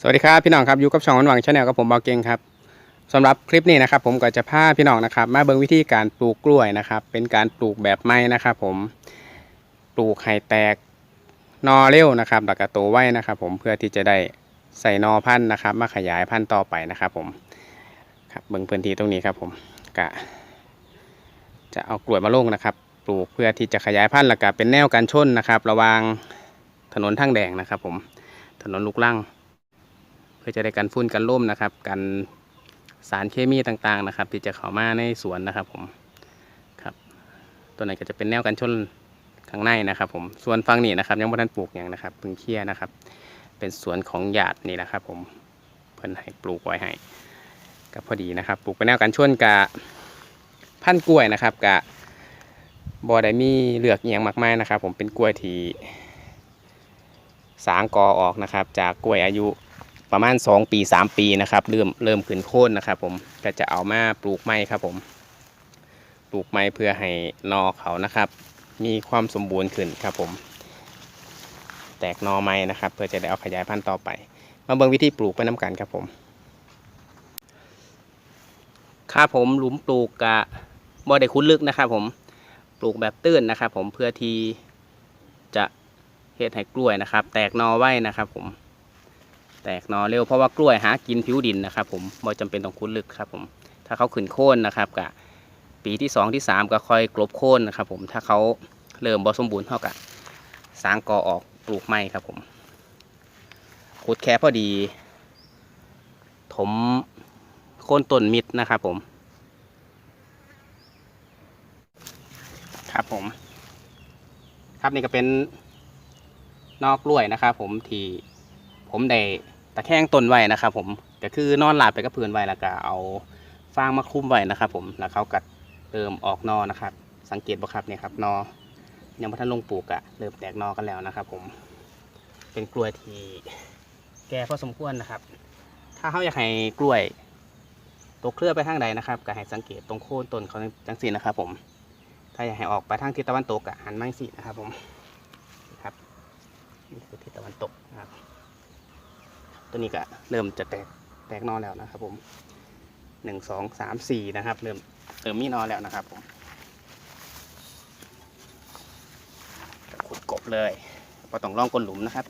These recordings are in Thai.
สวัสดีครับพี่น้องครับอยู่กับช่องวันหวังชาแนลกับผมบาเก่งครับสำหรับคลิปนี้นะครับผมก็จะพาพี่น้องนะครับ มาเบิ่งวิธีการปลูกกล้วยนะครับ เป็นการปลูกแบบไม้นะครับ ผมปลูกให้แตกนอเร็วนะครับแล้วก็โตไว้นะครับ ผมเพื่อที่จะได้ใส่นอพันธุ์นะครับ มาขยายพันธุ์ต่อไปนะครับ ผมครับเบิ่งพื้นที่ตรงนี้ครับ ผมกะ จะเอากล้วยมาลงนะครับ ปลูกเพื่อที่จะขยายพันธุ์แล้วก็เป็นแนวกันชนนะครับ ระวางถนนทางแดงนะครับ ผมถนนลูกลัง พื่อจะได้กันฝุ่นกันร่มนะครับ กันสารเคมีต่างๆนะครับ ที่จะเข้ามาในสวนนะครับผมครับ ตัวไหนก็จะเป็นแนวกันชนข้างในนะครับผมส่วนฝั่งนี้นะครับ ยังไม่ทันปลูกอย่างนะครับเพิ่งเคลียนะครับ เป็นสวนของหยาดนี่นะครับ ผมเพิ่นให้ปลูกไว้ให้ก็พอดีนะครับ ปลูกเป็นแนวกันชนกับพันกล้วยนะครับกับบอได้มีเลือกอหย่างมากมายนะครับ ผมเป็นกล้วยที่สางกอออกนะครับ จากกล้วยอายุ ประมาณ 2 ปี 3 ปีนะครับ เริ่มเริ่มขึ้นโค่นนะครับ ผมก็จะเอามาปลูกไม้ครับผม ปลูกไม้เพื่อให้นอเขานะครับ มีความสมบูรณ์ขึ้นครับผม แตกนอไม้นะครับ เพื่อจะได้เอาขยายพันธุ์ต่อไป มาเบิ่งวิธีปลูกไปน้ำกันครับผมครับผมหลุมปลูกกะบ่ได้คุ้นลึกนะครับ ผมปลูกแบบตื้นนะครับ ผมเพื่อที่จะเฮ็ดให้กล้วยนะครับ แตกนอไว้นะครับ ผม แตกหนอเร็วเพราะว่ากล้วยหากินผิวดินนะครับผมบ่จำเป็นต้องคุ้นลึกครับผมถ้าเขาขึ้นโค่นนะครับกะปีที่สองที่สามก็ค่อยกลบโค่นนะครับผมถ้าเขาเริ่มบ่สมบูรณ์เท่ากับสางกอออกปลูกไม้ครับผมขุดแค่พอดี ถมโค่นต้นมิดนะครับผม ครับผม ครับนี่ก็เป็นนอกกล้วยนะครับผมที่ผมได้ ตะแคงต้นไว้นะครับ ผมก็คือนอนหลับไปกับพื้นไว้แล้วก็เอาฟางมาคลุมไว้นะครับ ผมแล้วเขากัดเริ่มออกนอนะครับ สังเกตบ่ครับเนี่ยครับนอยังไม่ทันลงปลูกอะเริ่มแตกนอกันแล้วนะครับ ผมเป็นกล้วยที่แก่พอสมควรนะครับ ถ้าเขาอยากให้กล้วยตกเครือไปทางใดนะครับก็ให้สังเกตตรงโคนต้นเขาจังสีนะครับ ผม ถ้าอยากให้ออกไปทางทิศตะวันตกอะหันมาจังสีนะครับ ผมครับนี่คือทิศตะวันตกนะครับ ตัวนี้ก็เริ่มจะแตกแตกนอแล้วนะครับผมหนึ่งสองสามสี่นะครับ เริ่มเริ่มมีนอนแล้วนะครับผมขุดกบเลยพอต้องร่องก้นหลุมนะครับ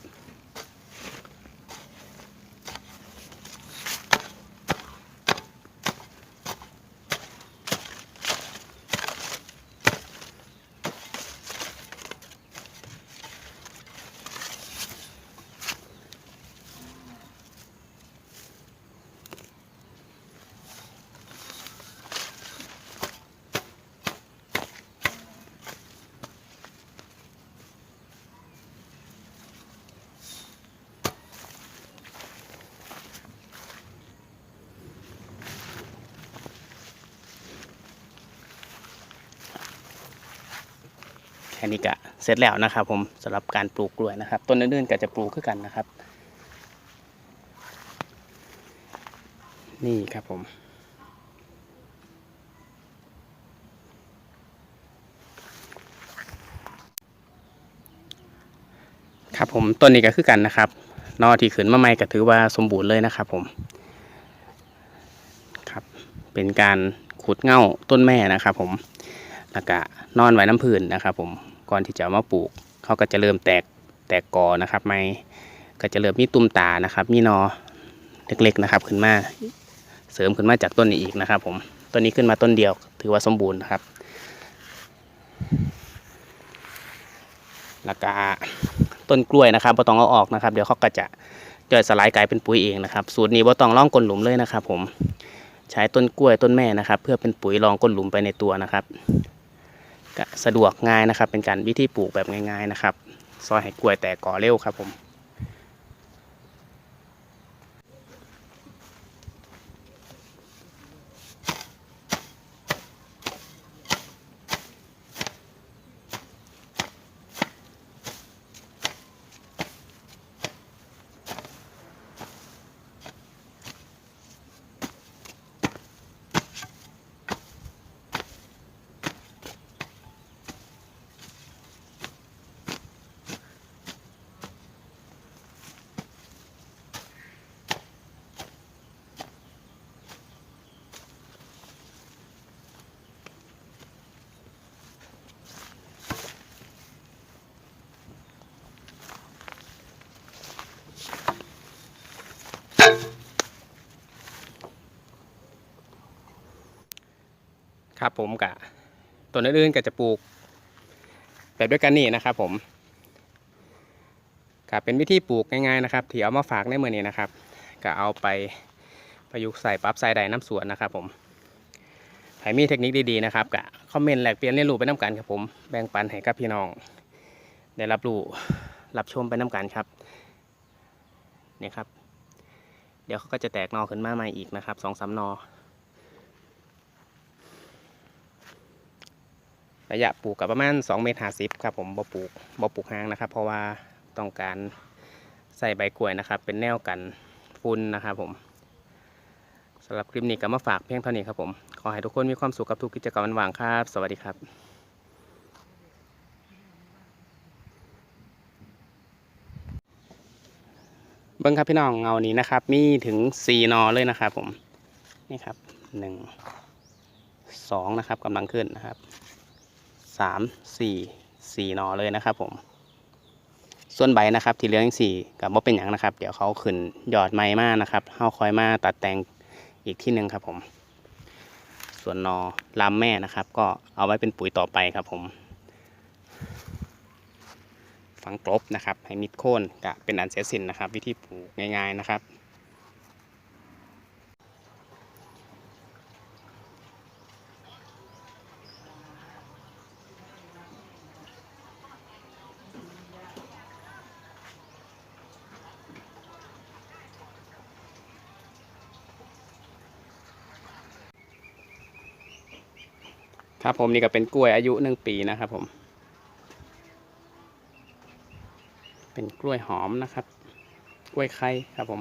แค่นี้ก็เสร็จแล้วนะครับ ผมสำหรับการปลูกกล้วยนะครับ ต้นอื่นๆก็จะปลูกขึ้นกันนะครับ นี่ครับผมครับผมต้นนี้ก็คือกันนะครับนอที่ขึ้นมาใหม่ก็ถือว่าสมบูรณ์เลยนะครับผมครับเป็นการขุดเง่าต้นแม่นะครับผมแล้วก็นอนไว้น้ำพื้นนะครับผม ก่อนที่จะมาปลูกเขาก็จะเริ่มแตกแตกกอนะครับไม่ก็จะเริ่มมีตุ่มตานะครับ มีนอเล็กๆนะครับ ขึ้นมาเสริมขึ้นมาจากต้นนี้อีกนะครับ ผมต้นนี้ขึ้นมาต้นเดียว ถือว่าสมบูรณ์นะครับแล้วก็ต้นกล้วยนะครับบ่ต้องเอาออกนะครับ เดี๋ยวเขาก็จะย่อยสลายกลายเป็นปุ๋ยเองนะครับ สูตรนี้บ่ต้องล่องก้นหลุมเลยนะครับ ผมใช้ต้นกล้วยต้นแม่นะครับ เพื่อเป็นปุ๋ยรองก้นหลุมไปในตัวนะครับ สะดวกง่ายนะครับ เป็นการวิธีปลูกแบบง่ายๆนะครับ ซอยให้กล้วยแต่ก่อเร็วครับผม ครับผมกะต้นอื่นๆก็จะปลูกแบบด้วยกันนี่นะครับผมก็เป็นวิธีปลูกง่ายๆนะครับที่เอามาฝากในมือนี้นะครับ ก็เอาไปประยุกต์ใส่ปรับใส่ใดน้ำสวนนะครับ ผมใครมีเทคนิคดีๆนะครับก็คอมเมนต์แลกเปลี่ยนเรียนรู้ไปน้ากันครับผมแบ่งปันให้กับพี่น้อง ได้รับรู้รับชมไปน้ากันครับนี่ครับ เดี๋ยวเขาก็จะแตกนอขึ้นมาใหม่อีกนะครับสองสามนอ ระยะปลูกกับประมาณ2เมตรห้าสิบครับผมบ่ปลูกบ่ปลูกหางนะครับ เพราะว่าต้องการใส่ใบกล้วยนะครับ เป็นแนวกันฝุ่นนะครับผมสำหรับคลิปนี้ก็มาฝากเพียงเท่านี้ครับผม ขอให้ทุกคนมีความสุขกับทุกกิจกรรมวันว่างครับ สวัสดีครับเบิ้งครับพี่น้องเงานี้นะครับ มีถึงสี่นอเลยนะครับผม นี่ครับหนึ่งสองนะครับกำลังขึ้นนะครับ สามสี่สี่หนอเลยนะครับผม ส่วนใบนะครับที่เหลืองสี่กับว่าเป็นอย่างนะครับ เดี๋ยวเขาขึ้นยอดไม้มานะครับเฮาคอยมาตัดแต่งอีกที่หนึ่งครับผม ส่วนนอลำแม่นะครับ ก็เอาไว้เป็นปุ๋ยต่อไปครับผม ฝังกลบนะครับ ให้มิดโค่นกะเป็นอันเสียสินนะครับ วิธีปลูกง่าย ๆนะครับ ครับผมนี่ก็เป็นกล้วยอายุหนึ่งปีนะครับผม เป็นกล้วยหอมนะครับ กล้วยไข่ครับผม